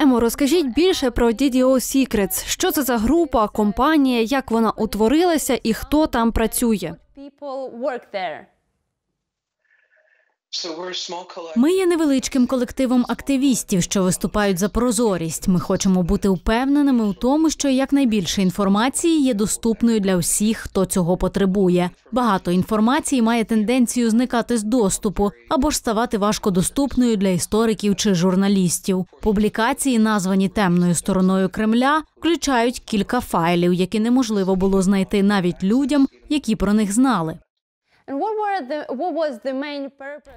Емо, розкажіть більше про DDO Secrets. Що це за група, компанія, як вона утворилася і хто там працює? Ми є невеличким колективом активістів, що виступають за прозорість. Ми хочемо бути впевненими у тому, що якнайбільше інформації є доступною для всіх, хто цього потребує. Багато інформації має тенденцію зникати з доступу або ж ставати важкодоступною для істориків чи журналістів. Публікації, названі темною стороною Кремля, включають кілька файлів, які неможливо було знайти навіть людям, які про них знали.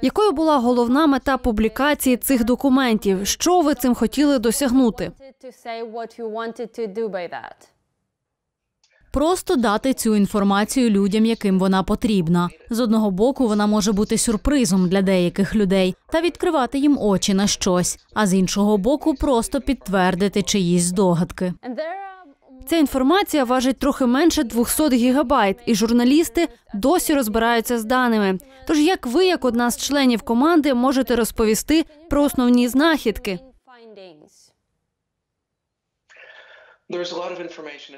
Якою була головна мета публікації цих документів? Що ви цим хотіли досягнути? Просто дати цю інформацію людям, яким вона потрібна. З одного боку, вона може бути сюрпризом для деяких людей та відкривати їм очі на щось, а з іншого боку, просто підтвердити чиїсь здогадки. Ця інформація важить трохи менше 200 гігабайт, і журналісти досі розбираються з даними. Тож, як ви, як одна з членів команди, можете розповісти про основні знахідки?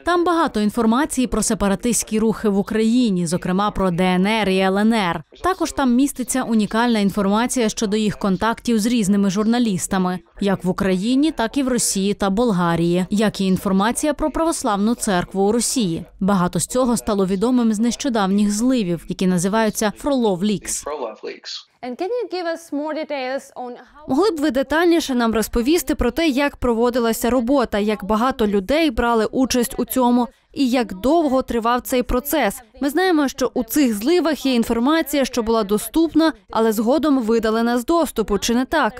Там багато інформації про сепаратистські рухи в Україні, зокрема про ДНР і ЛНР. Також там міститься унікальна інформація щодо їх контактів з різними журналістами, як в Україні, так і в Росії та Болгарії, як і інформація про православну церкву у Росії. Багато з цього стало відомим з нещодавніх зливів, які називаються Фролов Лікс. Могли б ви детальніше нам розповісти про те, як проводилася робота, як багато людей брали участь у цьому, і як довго тривав цей процес? Ми знаємо, що у цих зливах є інформація, що була доступна, але згодом видалена з доступу, чи не так?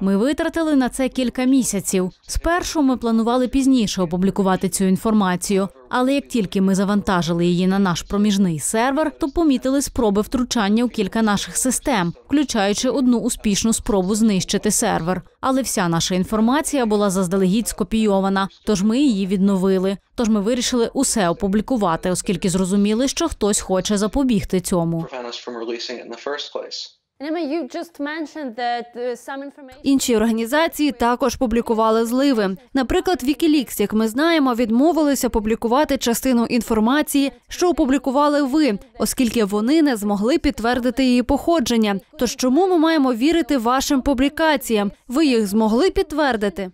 Ми витратили на це кілька місяців. Спершу ми планували пізніше опублікувати цю інформацію, але як тільки ми завантажили її на наш проміжний сервер, то помітили спроби втручання у кілька наших систем, включаючи одну успішну спробу знищити сервер. Але вся наша інформація була заздалегідь скопійована, тож ми її відновили. Тож ми вирішили усе опублікувати, оскільки зрозуміли, що хтось хоче запобігти цьому. Інші організації також публікували зливи. Наприклад, Wikileaks, як ми знаємо, відмовилися публікувати частину інформації, що опублікували ви, оскільки вони не змогли підтвердити її походження. Тож чому ми маємо вірити вашим публікаціям? Ви їх змогли підтвердити?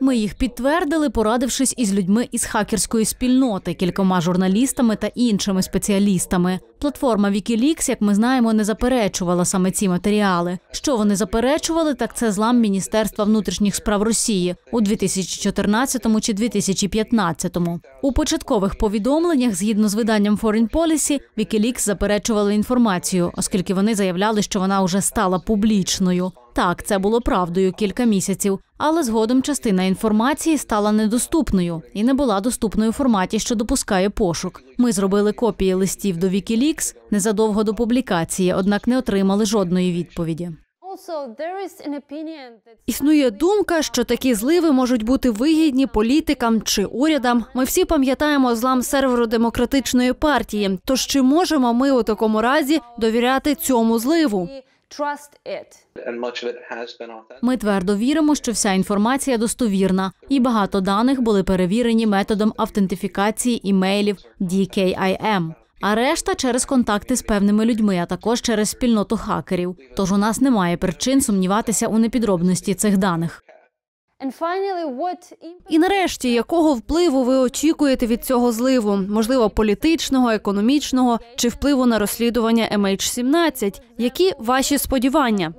Ми їх підтвердили, порадившись із людьми із хакерської спільноти, кількома журналістами та іншими спеціалістами. Платформа Wikileaks, як ми знаємо, не заперечувала саме ці матеріали. Що вони заперечували, так це злам Міністерства внутрішніх справ Росії у 2014 чи 2015. У початкових повідомленнях, згідно з виданням Foreign Policy, Wikileaks заперечували інформацію, оскільки вони заявляли, що вона вже стала публічною. Так, це було правдою кілька місяців, але згодом частина інформації стала недоступною і не була доступною в форматі, що допускає пошук. Ми зробили копії листів до Wikileaks незадовго до публікації, однак не отримали жодної відповіді. Існує думка, що такі зливи можуть бути вигідні політикам чи урядам. Ми всі пам'ятаємо злам серверу демократичної партії. Тож чи можемо ми у такому разі довіряти цьому зливу? Ми твердо віримо, що вся інформація достовірна, і багато даних були перевірені методом автентифікації імейлів DKIM. А решта через контакти з певними людьми, а також через спільноту хакерів. Тож у нас немає причин сумніватися у непідробності цих даних. І нарешті, якого впливу ви очікуєте від цього зливу? Можливо, політичного, економічного чи впливу на розслідування MH17? Які ваші сподівання?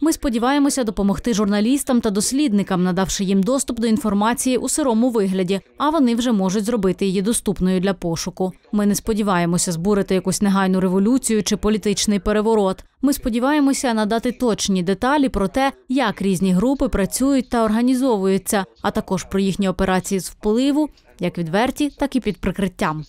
Ми сподіваємося допомогти журналістам та дослідникам, надавши їм доступ до інформації у сирому вигляді, а вони вже можуть зробити її доступною для пошуку. Ми не сподіваємося збурити якусь негайну революцію чи політичний переворот. Ми сподіваємося надати точні деталі про те, як різні групи працюють та організовуються, а також про їхні операції з впливу, як відверті, так і під прикриттям.